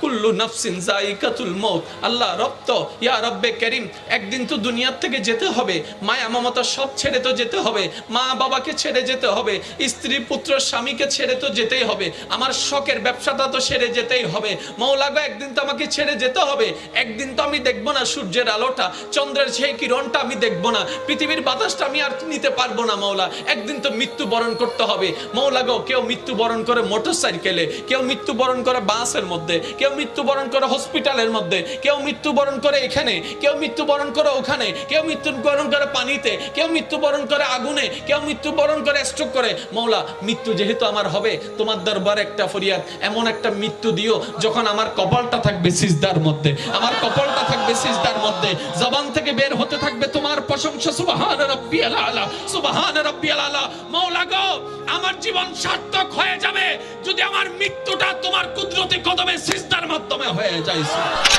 কুল্লু নাফসিন জাইকাতুল আল্লাহ ইয়া রব্বে করিম, একদিন তো থেকে যেতে হবে। মায়া মমতা সব ছেড়ে তো যেতে হবে। মা বাবাকে ছেড়ে যেতে হবে। স্ত্রী, পুত্র, স্বামীকে ছেড়ে তো যেতেই হবে। আমার শখের ব্যবসাটা তো যেতেই হবে। মৌলাগো একদিন তো আমাকে ছেড়ে যেতে হবে। একদিন তো আমি দেখব না সূর্যের আলোটা, চন্দ্রের সেই কিরণটা আমি দেখব না। পৃথিবীর বাতাসটা আমি আর নিতে পারব না, মৌলা। একদিন তো মৃত্যু বরণ করতে হবে। মৌলাগো কেউ মৃত্যু বরণ করে মোটর সাইকেলে কেউ মৃত্যু বরণ করে বাসের মধ্যে কেউ মৃত্যুবরণ করে হসপিটালের মধ্যে, কেউ মৃত্যুবরণ করে এখানে, কেউ মৃত্যুবরণ করে ওখানে, কেউ মৃত্যুবরণ করে পানিতে, কেউ মৃত্যুবরণ করে আগুনে, কেউ মৃত্যুবরণ করে স্ট্রোক করে। মৌলা, মৃত্যু যেহেতু আমার হবে, তোমার দরবার একটা ফরিয়াদ, এমন একটা মৃত্যু দিও যখন আমার কপালটা থাকবে সিজদার মধ্যে। আমার কপালটা থাকবে সিজদার মধ্যে। জবান থেকে বের হতে থাকবে তোমার প্রশংসা, সুবহান রাব্বিয়াল আলা, সুবহান রাব্বিয়াল আলা। মৌলা গো, আমার জীবন সার্থক হয়ে যাবে যদি আমার মৃত্যুটা তোমার 都没有会再一起